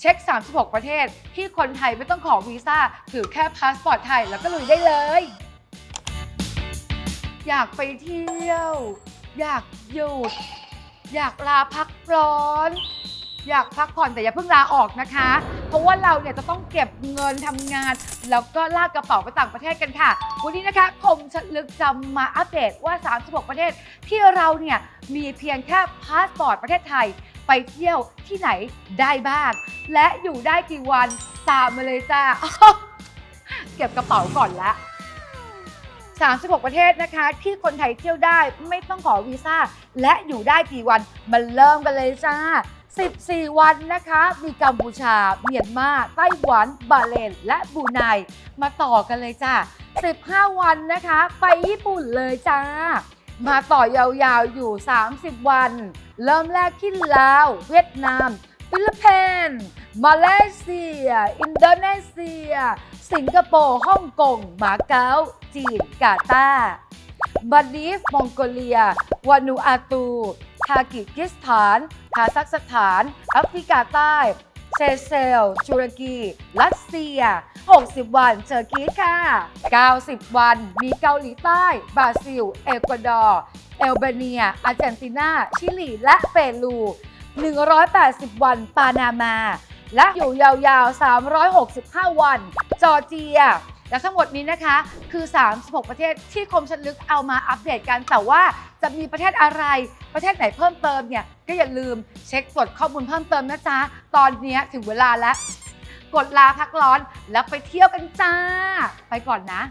เช็ค 36 ประเทศ ที่คนไทยไม่ต้องขอวีซ่าถือแค่พาสปอร์ตไทยแล้วก็ลุยได้เลย อยากไปเที่ยว อยากหยุด อยากลาพักร้อน อยากพักผ่อนแต่อย่าเพิ่งลาออกนะคะ เพราะว่าเราเนี่ยจะต้องเก็บเงินทำงาน แล้วก็ลากกระเป๋าไปต่างประเทศกันค่ะ วันนี้นะคะคมชลึกจำมาอัปเดตว่า 36 ประเทศที่เราเนี่ยมีเพียงแค่พาสปอร์ตประเทศไทย ไปเที่ยวที่ไหนได้บ้าง และอยู่ได้กี่วันตามมาเลยจ้า เก็บกระเป๋าก่อนละ 36 ประเทศนะคะ ที่คนไทยเที่ยวได้ไม่ต้องขอวีซ่า และอยู่ได้กี่วันมาเริ่มกันเลยจ้า 14 วันนะคะ มีกัมพูชา เมียนมา ไต้หวัน บาห์เลน และบูไน มาต่อกันเลยจ้า 15 วันนะคะ ไปญี่ปุ่นเลยจ้า มาต่อยาวๆอยู่ 30 วัน เริ่มแรกที่ลาว เวียดนาม ฟิลิปปินส์มาเลเซีย อินโดนีเซีย สิงคโปร์ฮ่องกงมาเก๊าจีนกาตาร์บัลีฟมองโกเลียวานูอาตู ทากิกิสถานคาซัคสถานแอฟริกาใต้ เซเซลตุรกี รัสเซีย 60 วันเจอกีค่ะ 90 วัน มีเกาหลีใต้ บราซิล เอกวาดอร์ เอลเบเนีย อาร์เจนตินา ชิลี และเปรู 180 วัน ปานามา และอยู่ยาวๆ 365 วัน จอร์เจีย และทั้งหมดนี้นะคะ คือ 36 ประเทศที่คมชันลึกเอามาอัปเดตกัน แต่ว่าจะมีประเทศอะไร ประเทศไหนเพิ่มเติมเนี่ย ก็อย่าลืมเช็คตรวจข้อมูลเพิ่มเติมนะจ๊ะ ตอนนี้ถึงเวลาแล้ว กดลาพักร้อนแล้วไปเที่ยวกันจ้า ไปก่อนนะ